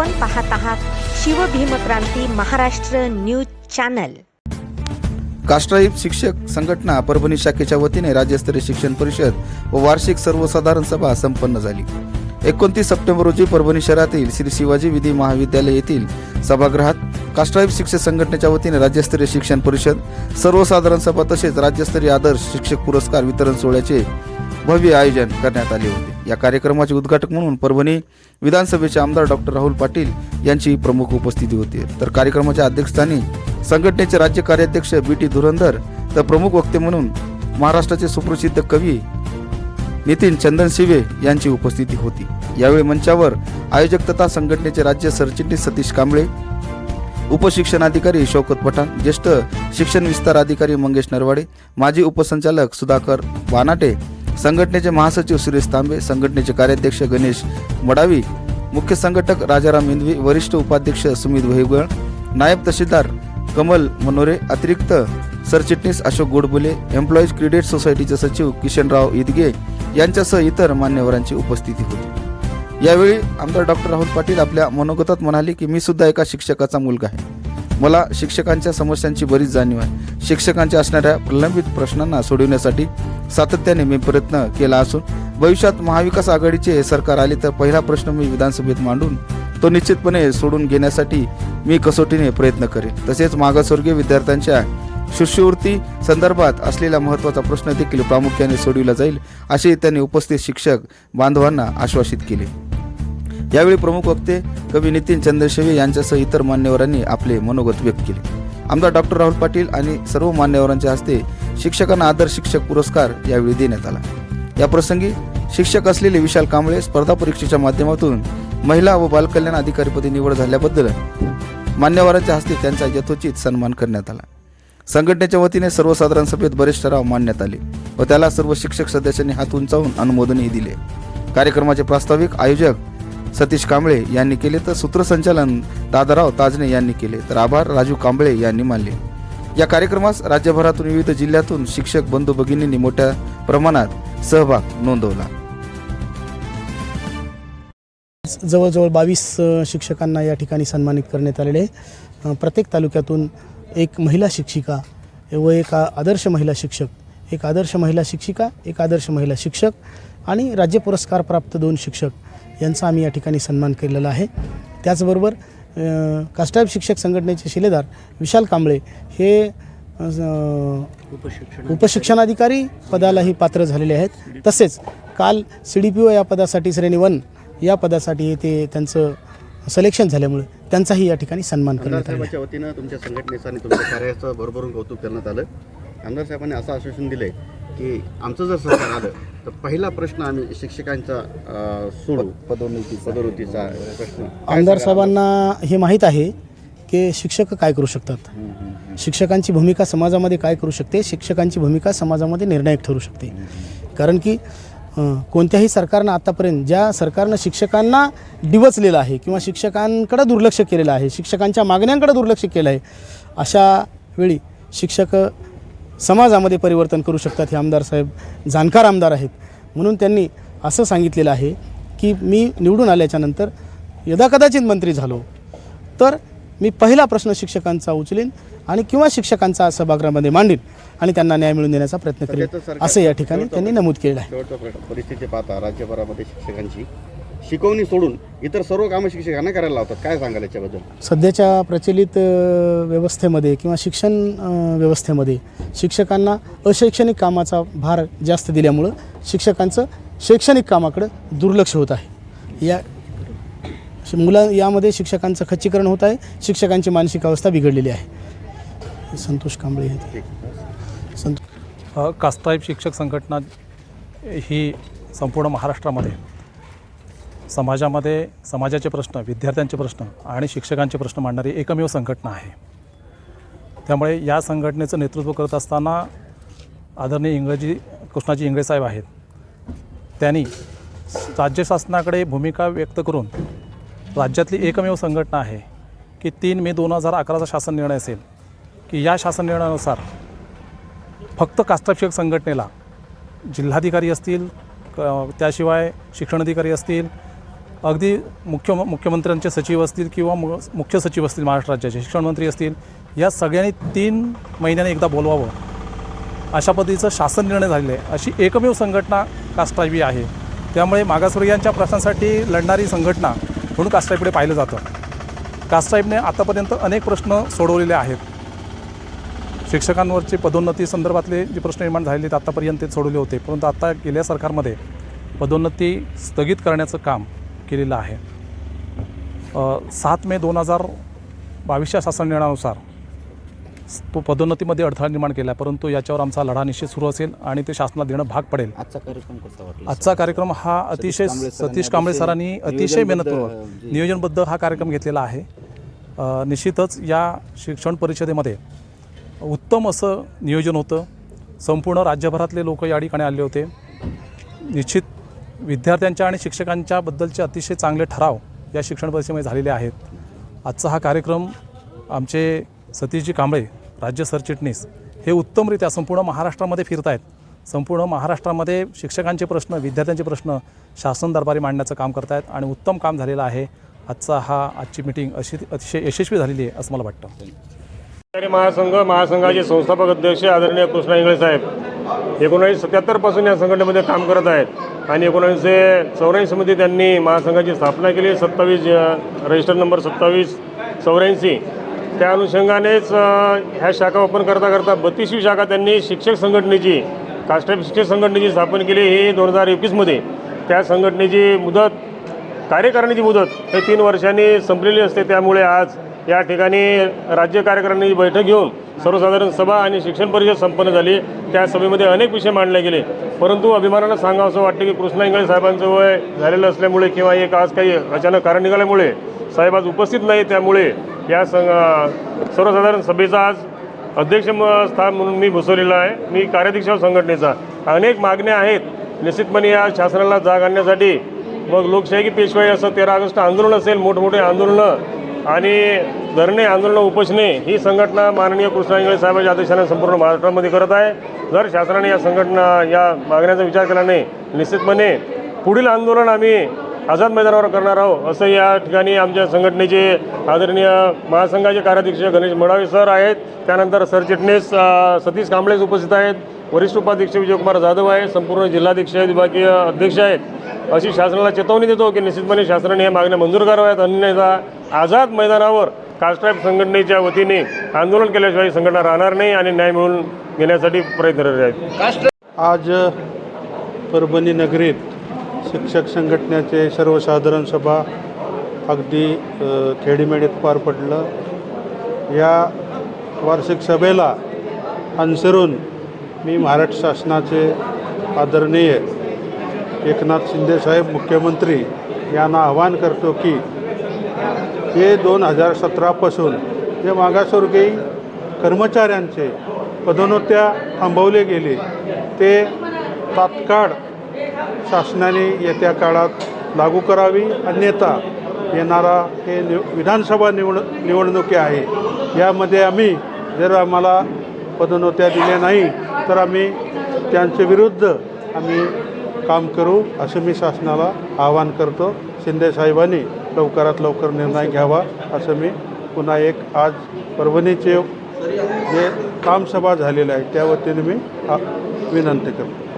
आपण पाहत आहात शिवभीमक्रांती महाराष्ट्र न्यूज चॅनल. कास्ट्राईब शिक्षक संघटना परभणी शाखेच्या वतीने राज्यस्तरीय शिक्षण परिषद व वार्षिक सर्वसाधारण सभा संपन्न झाली. एकोणतीस सप्टेंबर रोजी परभणी शहरातील श्री शिवाजी विधी महाविद्यालय येथील सभागृहात कास्ट्राईब शिक्षक संघटनेच्या वतीने राज्यस्तरीय शिक्षण परिषद सर्वसाधारण सभा तसेच राज्यस्तरीय आदर्श शिक्षक पुरस्कार वितरण सोहळ्याचे भव्य आयोजन करण्यात आले होते. या कार्यक्रमाचे उद्घाटक म्हणून परभणी विधानसभेचे आमदार डॉक्टर राहुल पाटील यांची प्रमुख उपस्थिती होती. तर कार्यक्रमाच्या अध्यक्षस्थानी संघटनेचे राज्य कार्याध्यक्ष बी टी धुरंधर तर प्रमुख वक्ते म्हणून महाराष्ट्राचे सुप्रसिद्ध कवी नितीन चंदन शिवे यांची उपस्थिती होती. यावेळी मंचावर आयोजक तथा संघटनेचे राज्य सरचिटणीस सतीश कांबळे उपशिक्षणाधिकारी शौकत पठाण ज्येष्ठ शिक्षण विस्तार अधिकारी मंगेश नरवाडे माजी उपसंचालक सुधाकर वानाटे संघटनेचे महासचिव सुरेश तांबे संघटनेचे कार्याध्यक्ष गणेश मडावी मुख्य संघटक राजाराम इंदवी वरिष्ठ उपाध्यक्ष सुमित भोईगळ नायब तहसीलदार कमल मनोरे अतिरिक्त सरचिटणीस अशोक गोडबोले एम्प्लॉईज क्रेडिट सोसायटीचे सचिव किशनराव इदगे यांच्यासह इतर मान्यवरांची उपस्थिती होती. यावेळी आमदार डॉक्टर राहुल पाटील आपल्या मनोगतात म्हणाले की मी सुद्धा एका शिक्षकाचा मुलगा आहे. मला शिक्षकांच्या समस्यांची बरीच जाणीव आहे. शिक्षकांच्या असणाऱ्या प्रलंबित प्रश्नांना सोडविण्यासाठी सातत्याने मी प्रयत्न केला असून भविष्यात महाविकास आघाडीचे सरकार आले तर पहिला प्रश्न मी विधानसभेत मांडून तो निश्चितपणे सोडून घेण्यासाठी मी कसोटीने प्रयत्न करेन. तसेच मागासवर्गीय विद्यार्थ्यांच्या शिष्यवृत्ती संदर्भात असलेला महत्त्वाचा प्रश्न देखील प्रामुख्याने सोडविला जाईल असे त्यांनी उपस्थित शिक्षक बांधवांना आश्वासित केले. यावेळी प्रमुख वक्ते कवी नितीन चंद्रशेवे यांच्यासह इतर मान्यवरांनी आपले मनोगत व्यक्त केले. आमदार डॉक्टर राहुल पाटील आणि सर्व मान्यवरांच्या हस्ते शिक्षकांना आदर्श शिक्षक पुरस्कार यावेळी देण्यात आला. या प्रसंगी शिक्षक असलेले विशाल कांबळे स्पर्धा परीक्षेच्या माध्यमातून महिला व बालकल्याण अधिकारीपदी निवड झाल्याबद्दल मान्यवरांच्या हस्ते त्यांचा यथोचित सन्मान करण्यात आला. संघटनेच्या वतीने सर्वसाधारण सभेत बरेच ठराव मांडण्यात आले व त्याला सर्व शिक्षक सदस्यांनी हात उंचावून अनुमोदनही दिले. कार्यक्रमाचे प्रास्ताविक आयोजक सतीश कांबळे यांनी केले तर सूत्रसंचालन दादाराव ताजने यांनी केले तर आभार राजू कांबळे यांनी मानले. या कार्यक्रमास राज्यभरातून विविध जिल्ह्यातून शिक्षक बंधू भगिनींनी मोठ्या प्रमाणात सहभाग नोंदवला. जवळजवळ बावीस शिक्षकांना या ठिकाणी सन्मानित करण्यात आलेले प्रत्येक तालुक्यातून एक महिला शिक्षिका व एक आ- आदर्श महिला शिक्षक एक आदर्श महिला शिक्षिका एक आदर्श महिला शिक्षक आणि राज्य पुरस्कार प्राप्त दोन शिक्षक यांचा आम्ही या ठिकाणी सन्मान केलेला आहे. त्याचबरोबर अ, कास्टाईब शिक्षक संघटनेचे शिलेदार विशाल कांबळे हे उपशिक्षणाधिकारी पदालाही पात्र झालेले आहेत. तसेच काल सी डी पी ओ या पदासाठी श्रेणी वन या पदासाठी ते त्यांचं सिलेक्शन झाल्यामुळे त्यांचाही या ठिकाणी सन्मान करण्यात आला वतीनं तुमच्या संघटनेचं आणि तुमच्या कार्याचं भरभरून कौतुक करण्यात आलं. आमदार साहेबांनी असं आश्वासन दिलंय की आमचं जर सरकार आलं तर पहिला प्रश्न आम्ही शिक्षकांचा सोडू. पदोन्नती पदोन्नतीचा प्रश्न. आमदार? साहेबांना हे माहीत आहे की शिक्षक काय करू शकतात. शिक्षकांची भूमिका समाजामध्ये काय करू शकते शिक्षकांची भूमिका समाजामध्ये निर्णायक ठरू शकते. कारण की कोणत्याही सरकारनं आतापर्यंत ज्या सरकारनं शिक्षकांना डिवचलेलं आहे किंवा शिक्षकांकडं दुर्लक्ष केलेलं आहे शिक्षकांच्या मागण्यांकडे दुर्लक्ष केलं आहे अशा वेळी शिक्षक समाजामध्ये परिवर्तन करू शकतात हे आमदार साहेब जाणकार आमदार आहेत. म्हणून त्यांनी असं सांगितलेलं आहे की मी निवडून आल्याच्यानंतर यदाकदाचित मंत्री झालो तर मी पहिला प्रश्न शिक्षकांचा उचलेन आणि किंवा शिक्षकांचा सभागृहामध्ये मांडेन आणि त्यांना न्याय मिळवून देण्याचा प्रयत्न करेन. सरकार- असं या ठिकाणी त्यांनी नमूद केलेलं आहे. परिस्थिती पाहता राज्यभरामध्ये शिक्षकांची शिकवणी सोडून इतर सर्व कामं शिक्षकांना करायला लावतात. काय सांगाल याच्याबद्दल? सध्याच्या प्रचलित व्यवस्थेमध्ये किंवा शिक्षण व्यवस्थेमध्ये शिक्षकांना अशैक्षणिक कामाचा भार जास्त दिल्यामुळं शिक्षकांचं शैक्षणिक कामाकडं दुर्लक्ष होत आहे. या श- मुला यामध्ये शिक्षकांचं खच्चीकरण होत आहे. शिक्षकांची मानसिक अवस्था बिघडलेली आहे. संतोष कांबळे आहेत. संतोष कास्ताईब शिक्षक संघटना ही संपूर्ण महाराष्ट्रामध्ये समाजामध्ये समाजाचे प्रश्न विद्यार्थ्यांचे प्रश्न आणि शिक्षकांचे प्रश्न मांडणारी एकमेव संघटना आहे. त्यामुळे या संघटनेचं नेतृत्व करत असताना आदरणीय इंग्रजी कृष्णाजी इंगळे साहेब आहेत. त्यांनी राज्य शासनाकडे भूमिका व्यक्त करून राज्यातली एकमेव संघटना आहे की तीन मे दोन हजार अकराचा शासन निर्णय असेल की या शासन निर्णयानुसार फक्त कास्ताशिक्षक संघटनेला जिल्हाधिकारी असतील क- त्याशिवाय शिक्षणाधिकारी असतील अगदी मुख्य मुख्यमंत्र्यांचे सचिव असतील किंवा मु मुख्य सचिव असतील महाराष्ट्र राज्याचे शिक्षण मंत्री असतील या सगळ्यांनी तीन महिन्याने एकदा बोलवावं. अशा पद्धतीचं शासन निर्णय झालेलं आहे. अशी एकमेव संघटना कास्ट्रायबी आहे. त्यामुळे मागासवर्गीयांच्या प्रश्नांसाठी लढणारी संघटना म्हणून कास्ट्राईबकडे पाहिलं जातं. कास्ट्राईबने आतापर्यंत अनेक प्रश्न सोडवलेले आहेत. शिक्षकांवरचे पदोन्नती संदर्भातले जे प्रश्न निर्माण झालेले आहेत आतापर्यंत ते सोडवले होते. परंतु आता गेल्या सरकारमध्ये पदोन्नती स्थगित करण्याचं काम केलेलं आहे. सात मे दोन हजार बावीसच्या शासन निर्णयानुसार तो पदोन्नतीमध्ये अडथळा निर्माण केला परंतु याच्यावर आमचा लढा निश्चित सुरू असेल आणि ते शासनाला देणं भाग पडेल. आजचा कार्यक्रम कसा आजचा कार्यक्रम हा अतिशय सतीश कांबळे सरांनी अतिशय मेहनतपूर्वक नियोजनबद्ध हा कार्यक्रम घेतलेला आहे. निश्चितच या शिक्षण परिषदेमध्ये उत्तम असं नियोजन होतं. संपूर्ण राज्यभरातले लोक या ठिकाणी आले होते. निश्चित विद्यार्थ्यांच्या आणि शिक्षकांच्या बद्दलचे अतिशय चांगले ठराव या शिक्षण परिषदेमध्ये झालेले आहेत. आजचा हा कार्यक्रम आमचे सतीशजी कांबळे राज्य सरचिटणीस हे उत्तमरित्या संपूर्ण महाराष्ट्रामध्ये फिरत आहेत संपूर्ण महाराष्ट्रामध्ये शिक्षकांचे प्रश्न विद्यार्थ्यांचे प्रश्न शासन दरबारी मांडण्याचं काम करत आहेत आणि उत्तम काम झालेलं आहे. आजचा हा आजची मिटिंग अशी अतिशय यशस्वी झालेली आहे असं मला वाटतं. महासंघ महासंघाचे संस्थापक अध्यक्ष आदरणीय कृष्णा इंगळे साहेब एकोणीसशे सत्याहत्तरपासून या संघटनेमध्ये काम करत आहेत. आणि एकोणीसशे चौऱ्याऐंशीमध्ये त्यांनी महासंघाची स्थापना केली. सत्तावीस रजिस्टर नंबर सत्तावीस चौऱ्याऐंशी. त्या अनुषंगानेच ह्या शाखा ओपन करता करता बत्तीसवी शाखा त्यांनी शिक्षक संघटनेची कास्टाईप शिक्षक संघटनेची स्थापन केली ही दोन हजार एकवीसमध्ये त्या संघटनेची मुदत कार्य करण्याची मुदत हे तीन वर्षांनी संपलेली असते. त्यामुळे आज या ठिकाणी राज्य कार्यकारिणीची बैठक घेऊन सर्वसाधारण सभा आणि शिक्षण परिषद संपन्न झाली. त्या सभेमध्ये अनेक विषय मांडले गेले. परंतु अभिमानानं सांगावं असं वाटतं की कृष्णा इंगळे साहेबांचं वय झालेलं असल्यामुळे किंवा एक आज काही अचानक कारण निघाल्यामुळे साहेब आज उपस्थित नाही त्यामुळे या संघ सर्वसाधारण सभेचा आज अध्यक्ष स्थान म्हणून मी भुसवलेला आहे. मी कार्याध्यक्ष संघटनेचा. अनेक मागण्या आहेत. निश्चितपणे या शासनाला जाग आणण्यासाठी मग लोकशाही की पेशवाई असं तेरा ऑगस्ट आंदोलन असेल. मोठमोठे आंदोलनं आणि धरणे आंदोलनं उपोषणे ही संघटना माननीय कृष्णा इंगळे साहेबांच्या आदेशाने संपूर्ण महाराष्ट्रामध्ये करत आहे. जर शासनाने या संघटना या मागण्याचा विचार केला नाही निश्चितपणे पुढील आंदोलन आम्ही आझाद मैदानावर करणार आहोत असं या ठिकाणी आमच्या संघटनेचे आदरणीय महासंघाचे कार्याध्यक्ष गणेश मडावे सर आहेत. त्यानंतर सरचिटणीस सतीश कांबळेच उपस्थित आहेत. वरिष्ठ उपाध्यक्ष विजयकुमार जाधव आहे. संपूर्ण जिल्हाध्यक्ष विभागीय अध्यक्ष आहेत. अशी शासनाला चेतावणी देतो की निश्चितपणे शासनाने या मागण्या मंजूर कराव्यात. अन्यथा आझाद मैदानावर कास्ट्राईब संघटनेच्या वतीने आंदोलन केल्याशिवाय संघटना राहणार नाही आणि न्याय मिळवून घेण्यासाठी प्रयत्न आहेत. आज परभणी नगरीत शिक्षक संघटनेचे सर्वसाधारण सभा अगदी खेडीमेडीत पार पडलं. या वार्षिक सभेला अनुसरून मी महाराष्ट्र शासनाचे आदरणीय एकनाथ शिंदेसाहेब मुख्यमंत्री यांना आवाहन करतो की हे दोन हजार सतरापासून जे मागासवर्गीय कर्मचाऱ्यांचे पदोन्नत्या थांबवले गेले ते तात्काळ शासनाने येत्या काळात लागू करावी. अन्यथा येणारा हे निव विधानसभा निवड निवडणुकी आहे. यामध्ये आम्ही जर आम्हाला पदोन्नत्या दिल्या नाही तर आम्ही त्यांच्या विरुद्ध आम्ही काम करू असं मी शासनाला आवाहन करतो. शिंदेसाहेबांनी लवकरात लवकर निर्णय घ्यावा असं मी पुन्हा एक आज परभणीचे जे कामसभा झालेलं आहे त्या वतीने मी विनंती करतो.